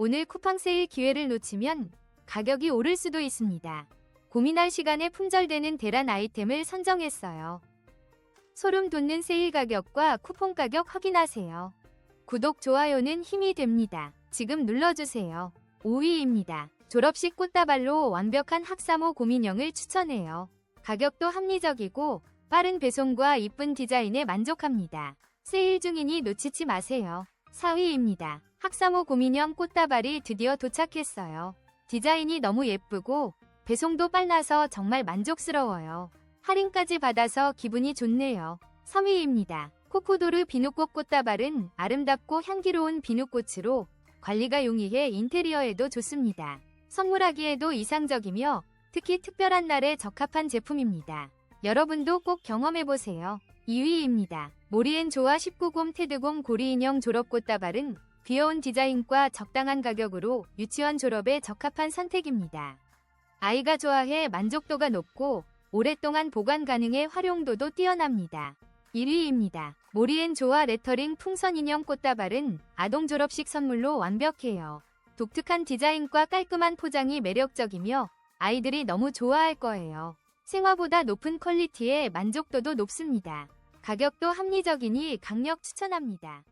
오늘 쿠팡 세일 기회를 놓치면 가격이 오를 수도 있습니다. 고민할 시간에 품절되는 대란 아이템을 선정했어요. 소름 돋는 세일 가격과 쿠폰 가격 확인하세요. 구독, 좋아요는 힘이 됩니다. 지금 눌러주세요. 5위입니다. 졸업식 꽃다발로 완벽한 학사모 고민형을 추천해요. 가격도 합리적이고 빠른 배송과 이쁜 디자인에 만족합니다. 세일 중이니 놓치지 마세요. 4위입니다. 학사모 고민형 꽃다발이 드디어 도착했어요. 디자인이 너무 예쁘고 배송도 빨라서 정말 만족스러워요. 할인까지 받아서 기분이 좋네요. 3위입니다. 코코도르 비누꽃 꽃다발은 아름답고 향기로운 비누꽃으로 관리가 용이해 인테리어에도 좋습니다. 선물하기에도 이상적이며 특히 특별한 날에 적합한 제품입니다. 여러분도 꼭 경험해보세요. 2위입니다. 모리앤조아 19곰 테드곰 고리인형 졸업꽃다발은 귀여운 디자인과 적당한 가격으로 유치원 졸업에 적합한 선택입니다. 아이가 좋아해 만족도가 높고 오랫동안 보관 가능해 활용도도 뛰어납니다. 1위입니다. 모리앤조아 레터링 풍선 인형 꽃다발은 아동 졸업식 선물로 완벽해요. 독특한 디자인과 깔끔한 포장이 매력적이며 아이들이 너무 좋아할 거예요. 생화보다 높은 퀄리티에 만족도도 높습니다. 가격도 합리적이니 강력 추천합니다.